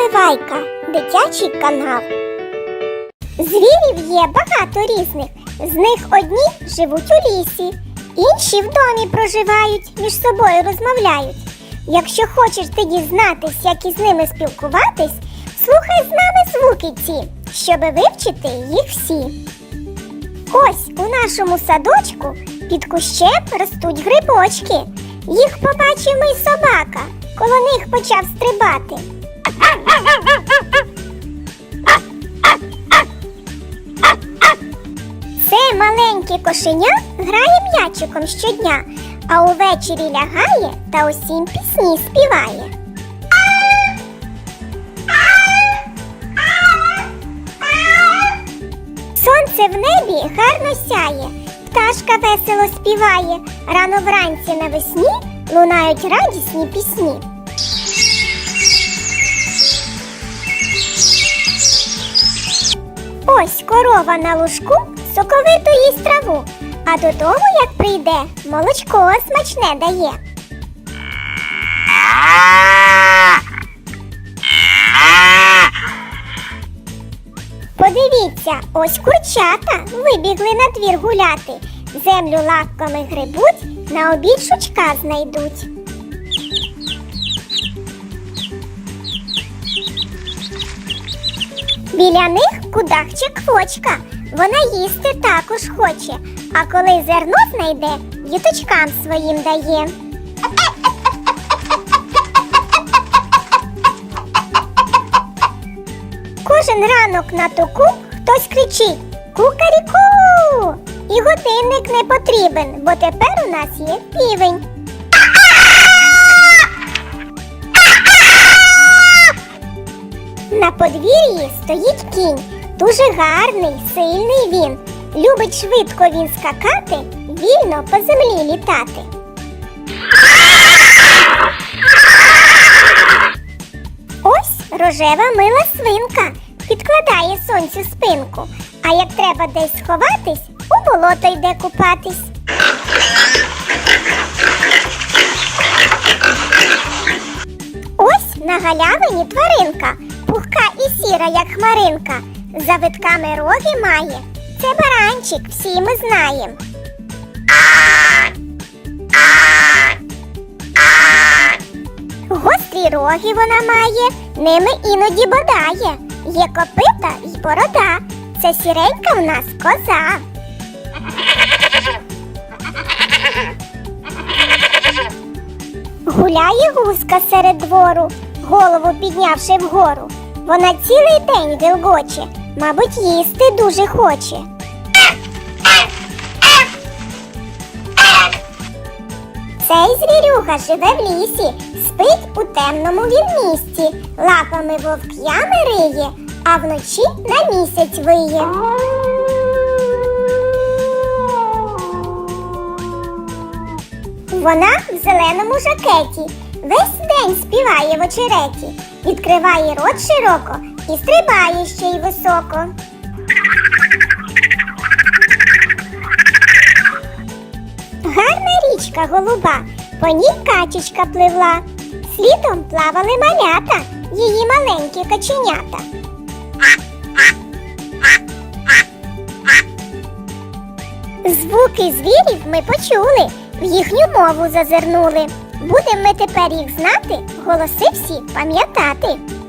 Наливайка, дитячий канал. Звірів є багато різних. З них одні живуть у лісі, інші в домі проживають, між собою розмовляють. Якщо хочеш ти дізнатись, як із ними спілкуватись, слухай з нами звуки ці, щоби вивчити їх всі. Ось у нашому садочку під кущем ростуть грибочки. Їх побачив мій собака, коло них почав стрибати. Кошеня грає м'ячиком щодня, а увечері лягає та усім пісні співає. Сонце в небі гарно сяє, пташка весело співає, рано вранці навесні лунають радісні пісні. Ось корова на лужку соковито їсть траву, а додому, як прийде, молочко смачне дає. Подивіться, ось курчата вибігли на двір гуляти. Землю лапками грибуть, на обід шучка знайдуть. Біля них кудахче квочка. Вона їсти також хоче, а коли зерно знайде, діточкам своїм дає. Кожен ранок на току хтось кричить Кукаріку! І годинник не потрібен, бо тепер у нас є півень. На подвір'ї стоїть кінь. Дуже гарний, сильний він. Любить швидко він скакати, вільно по землі літати. Ось рожева мила свинка підкладає сонцю спинку, а як треба десь сховатись, у болото йде купатись. Ось на галявині тваринка, пухка і сіра, як хмаринка. За витками роги має. Це баранчик, всі ми знаємо. Гострі роги вона має, ними іноді бодає. Є копита й борода. Це сіренька в нас коза. Гуляє гуска серед двору, голову піднявши вгору. Вона цілий день вилгоче, мабуть, їсти дуже хоче. Цей звірюга живе в лісі, спить у темному він місці, лапами вовк ями риє, а вночі на місяць виє. Вона в зеленому жакеті, весь день співає в очереті, відкриває рот широко і стрибає ще й високо. Гарна річка голуба, по ній качечка пливла. Слідом плавали малята, її маленькі каченята. Звуки звірів ми почули, в їхню мову зазирнули. Будемо ми тепер їх знати, голоси всі пам'ятати.